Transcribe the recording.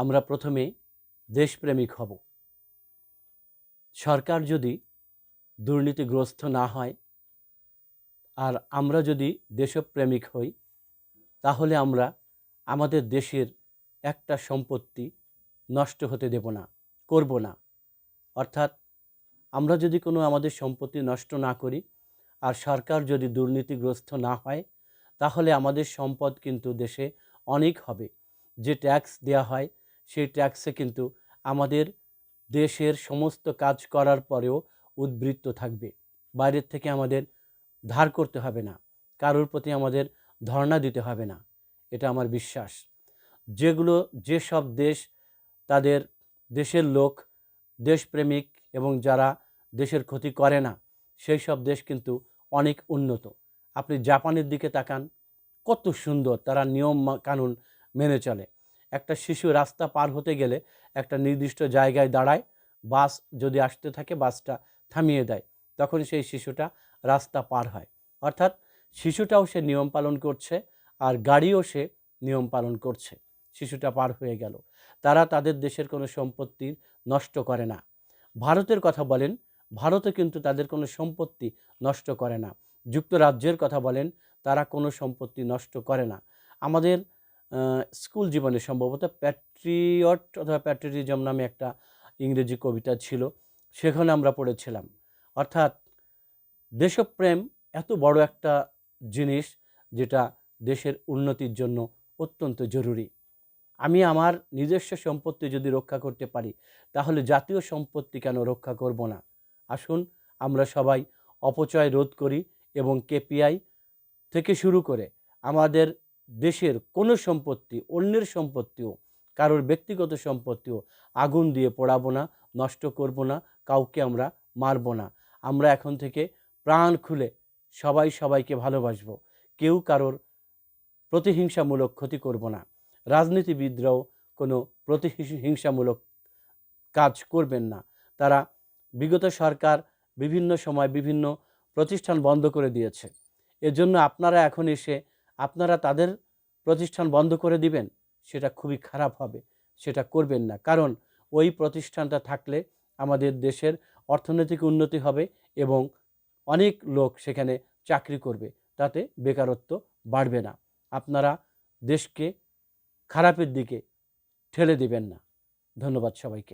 আমরা প্রথমে দেশপ্রেমিক হব। সরকার যদি দুর্নীতিগ্রস্ত না হয় আর আমরা যদি দেশপ্রেমিক হই, তাহলে আমরা আমাদের দেশের একটা সম্পত্তি নষ্ট হতে দেব না, করব না। অর্থাৎ আমরা যদি কোনো আমাদের সম্পত্তি নষ্ট না করি আর সরকার যদি দুর্নীতিগ্রস্ত না হয়, তাহলে আমাদের সম্পদ কিন্তু দেশে অনেক হবে। যে ট্যাক্স দেয়া হয় সেই ট্যাক্সে কিন্তু আমাদের দেশের সমস্ত কাজ করার পরেও উদ্বৃত্ত থাকবে। বাইরের থেকে আমাদের ধার করতে হবে না। কারোর প্রতি আমাদের ধর্ণা দিতে হবে না। এটা আমার বিশ্বাস। যেগুলো, যেসব দেশ তাদের দেশের লোক, দেশপ্রেমিক এবং যারা দেশের ক্ষতি করে না সেই সব দেশ কিন্তু অনেক উন্নত। আপনি জাপানের দিকে তাকান, কত সুন্দর তারা নিয়ম কানুন মেনে চলে। একটা শিশু রাস্তা পার হতে গেলে একটা নির্দিষ্ট জায়গায় দাঁড়ায়, বাস যদি আসতে থাকে বাসটা থামিয়ে দেয়, তখন সেই শিশুটা রাস্তা পার হয়। অর্থাৎ শিশুটাও সে নিয়ম পালন করছে আর গাড়িও সে নিয়ম পালন করছে। শিশুটা পার হয়ে গেল। তারা তাদের দেশের কোনো সম্পত্তি নষ্ট করে না। ভারতের কথা বলেন, ভারতে কিন্তু তাদের কোনো সম্পত্তি নষ্ট করে না। যুক্তরাজ্যের কথা বলেন, তারা কোনো সম্পত্তি নষ্ট করে না। আমাদের স্কুল জীবনে সম্ভবত প্যাট্রিয়ট অথবা প্যাট্রিয়টিজম নামে একটা ইংরেজি কবিতা ছিল, সেখানে আমরা পড়েছিলাম। অর্থাৎ দেশপ্রেম এত বড় একটা জিনিস যেটা দেশের উন্নতির জন্য অত্যন্ত জরুরি। আমি আমার নিজস্ব সম্পত্তি যদি রক্ষা করতে পারি, তাহলে জাতীয় সম্পত্তি কেন রক্ষা করব না? আসুন, আমরা সবাই অপচয় রোধ করি এবং কেপিআই থেকে শুরু করে আমাদের দেশের কোনো সম্পত্তি, অন্যের সম্পত্তিও, কারোর ব্যক্তিগত সম্পত্তিও আগুন দিয়ে পোড়াবো না, নষ্ট করব না, কাউকে আমরা মারব না। আমরা এখন থেকে প্রাণ খুলে সবাই সবাইকে ভালোবাসব। কেউ কারোর প্রতিহিংসামূলক ক্ষতি করব না। রাজনীতিবিদরাও কোনো প্রতিহিংসামূলক কাজ করবেন না। তারা বিগত সরকার বিভিন্ন সময় বিভিন্ন প্রতিষ্ঠান বন্ধ করে দিয়েছে। এজন্য আপনারা এখন এসে, আপনারা তাদের প্রতিষ্ঠান বন্ধ করে দিবেন, সেটা খুবই খারাপ হবে, সেটা করবেন না। কারণ ওই প্রতিষ্ঠানটা থাকলে আমাদের দেশের অর্থনৈতিক উন্নতি হবে এবং অনেক লোক সেখানে চাকরি করবে, তাতে বেকারত্ব বাড়বে না। আপনারা দেশকে খারাপের দিকে ঠেলে দিবেন না। ধন্যবাদ সবাইকে।